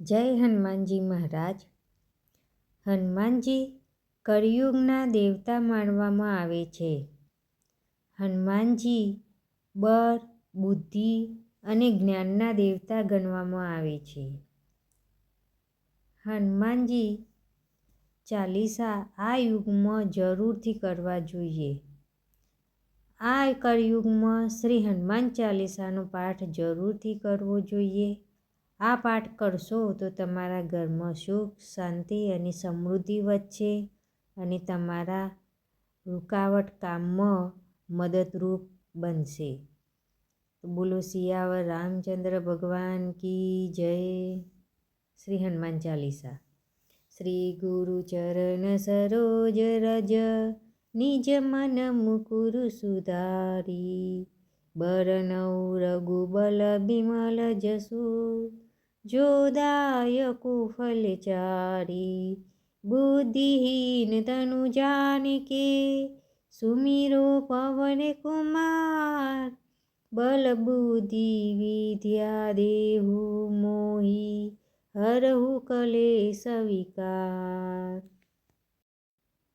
જય હનુમાનજી મહારાજ. હનુમાનજી કળિયુગના દેવતા માનવામાં આવે છે. હનુમાનજી બળ બુદ્ધિ અને જ્ઞાનના દેવતા ગણવામાં આવે છે. હનુમાનજી ચાલીસા આ યુગમાં જરૂરથી કરવા જોઈએ. આ કળિયુગમાં શ્રી હનુમાન ચાલીસાનો પાઠ જરૂરથી કરવો જોઈએ. આ પાઠ કરશો તો તમારા ઘરમાં સુખ, શાંતિ અને સમૃદ્ધિ વધશે અને તમારા રૂકાવટ કામમાં મદદરૂપ બનશે. બોલો સિયાવર રામચંદ્ર ભગવાન કી જય? શ્રી હનુમાન ચાલીસા. શ્રી ગુરુ ચરણ સરોજ રજ, નિજ મન મુકુર સુધારી. બરનૌ રઘુબલ બિમલ જસુ जोदाय कुफलचारी, बुद्धिहीन तनु जान के सुमिरो पवन कुमार बल बुद्धि विद्या देहु मोही, हरहु कले सविकार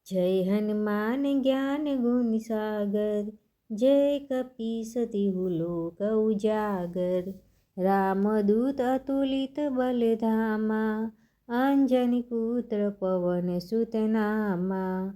जय हनुमान ज्ञान गुण सागर, जय कपी सति लोक उजागर। रामदूत अतुलित बलधामा अञ्जनपुत्र पवन सुतनामा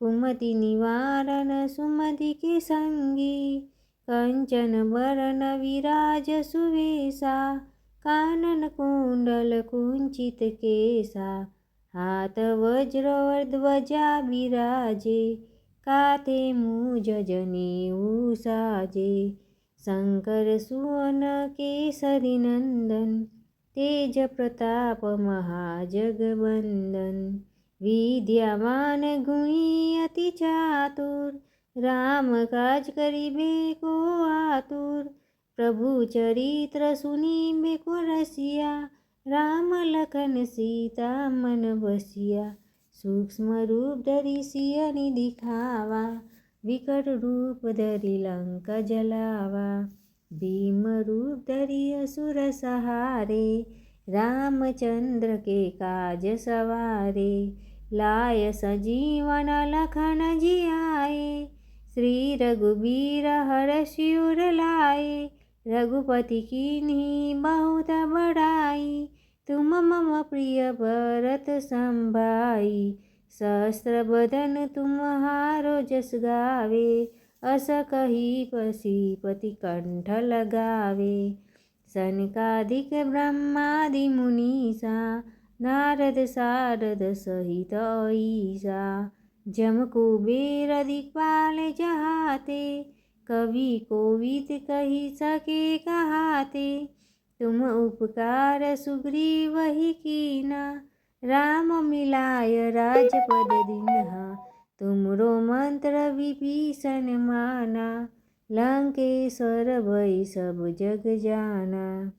कुमति निवारण सुमति के सङ्गी कञ्चन वरण विराज सुवेशा कानन कुण्डल कुञ्चित केशा हातवज्रध्वजा विराजे। કાતે મુજ જનેવું સાજે શંકર સુવન કેસરી નંદન તેજ પ્રતાપ મહાજગવંદન વિદ્યાવાન ગુણી અતિ ચાતુર રામ કાજ કરીબે કો આતુર પ્રભુ ચરિત્ર સુની બેકો રસિયા રામ લખન સીતા મન બસિયા સૂક્ષ્મ રૂપ ધરી સિયાની દેખાવા, વિકટ રૂપ ધરી લંક જલાવા. ભીમ રૂપ ધરી અસુર સહારે, રામચંદ્ર કે કાજ સવારે. લાય સજીવન લખન જિયાએ, શ્રી રઘુબીર હર શિવર લાય. રઘુપતિ કીની બહુત બડાઈ तुम मम प्रिय भरत संभाई सहस्रबदन तुम हारो जस गावे अस कही पति कंठ लगावे। सनकादिक ब्रह्मादि मुनीसा नारद सारद सहित ईसा। जम कुबेर दिक्पाल जहाते कवि कोवित कही सके कहाते। तुम उपकार सुग्रीवहि कीना। राम मिलाय राजपद दिनहा तुमरो मंत्र विभीषण माना। लंकेश्वर भई सब जग जाना।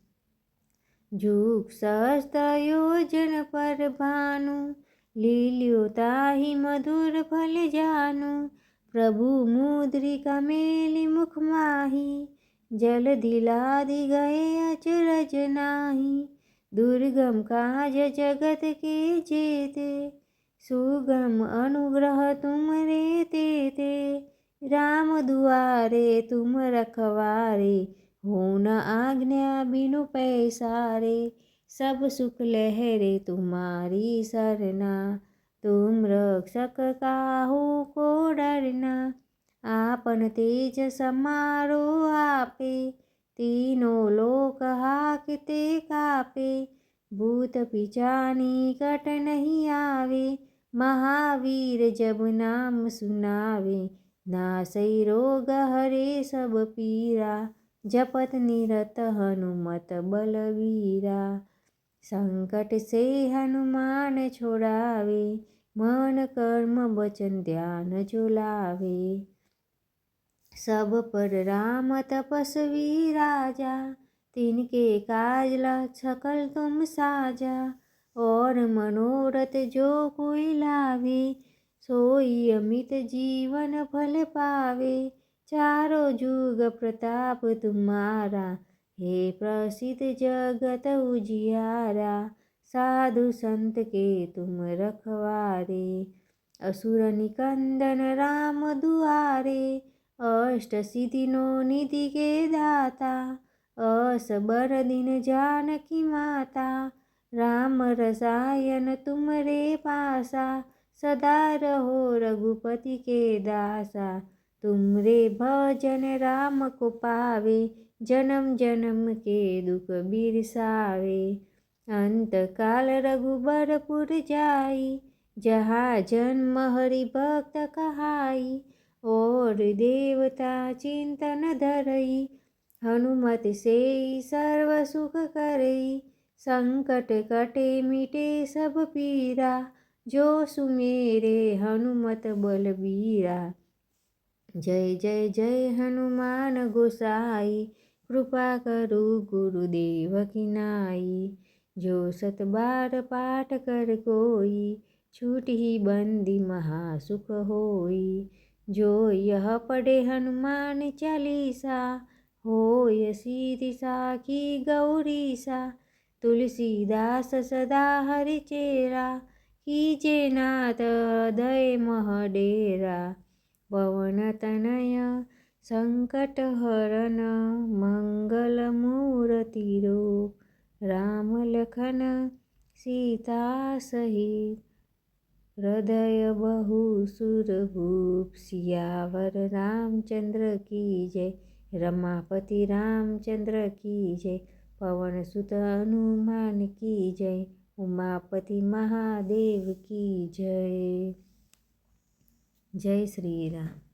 झूक सहस्त्र योजन पर भानु। लील्यो ताही मधुर फल जानु। प्रभु मुद्रिका मेली मुख जल दिला दि गए अचरज नाही। दुर्गम काज जगत के जेते सुगम अनुग्रह तुम रे ते। ते राम दुआरे तुम रखवारे हो न आज्ञा बिनु पैसारे। सब सुख लहरे तुम्हारी सरना, तुम रक्षक का हो को डरना। આપન તેજ સમારો આપે, તેનો લોક હાક તે કાપે. ભૂત પીજાની કટ નહીં આવે, મહાવીર જબ નામ સુનાવે. નાસઈ રોગ હરે સબ પીરા, જપત નિરત હનુમત બલવીરા. સંકટ સે હનુમાન છોડાવે, મન કર્મ વચન ધ્યાન ઝુલાવે. सब पर राम तपस्वी राजा, तिनके काज ला सकल तुम साजा। और मनोरथ जो कोई लावे सोई अमित जीवन फल पावे। चारो जुग प्रताप तुम्हारा, हे प्रसिद्ध जगत उजियारा। साधु संत के तुम रखवारे, असुर निकंदन राम दुआरे। અષ્ટસિદ્ધિનો નિધિ अस बर दिन जानकी माता, राम रसायन तुम रे पासा, सदा रहो रघुपति के दासा। तुम रे भजन राम को पावे, जन्म जन्म के दुख बिरसावे। अंतकाल रघुबरपुर जाई, जहाँ जन्म हरि भक्त कहाई और देवता चिंतन धरई हनुमत से सर्व सुख करई संकट कटे मिटे सब पीरा जो सुमेरे हनुमत बलबीरा जय जय जय हनुमान गोसाई कृपा करु गुरुदेव की नाई जो सत बार पाठ कर कोई छूट ही बंदी महासुख होई જો યહ પડે હનુમાન ચાલીસા, હોય સીધી સાખી ગૌરીસા, તુલસીદાસ સદા હરિચેરા, કીજે નાથ હૃદય મહડેરા, પવન તનય સંકટ હરણ મંગલ મૂર્તિરૂપ, રામ લખન સીતા સહિત. હૃદય બહુ સુરભૂપ સિયાવર રામચંદ્ર કી જય, રમાપતિ રામચંદ્ર કી જય પવનસુત હનુમાન કી જય, ઉમાપતિ મહાદેવ કી જય. જય શ્રી રામ.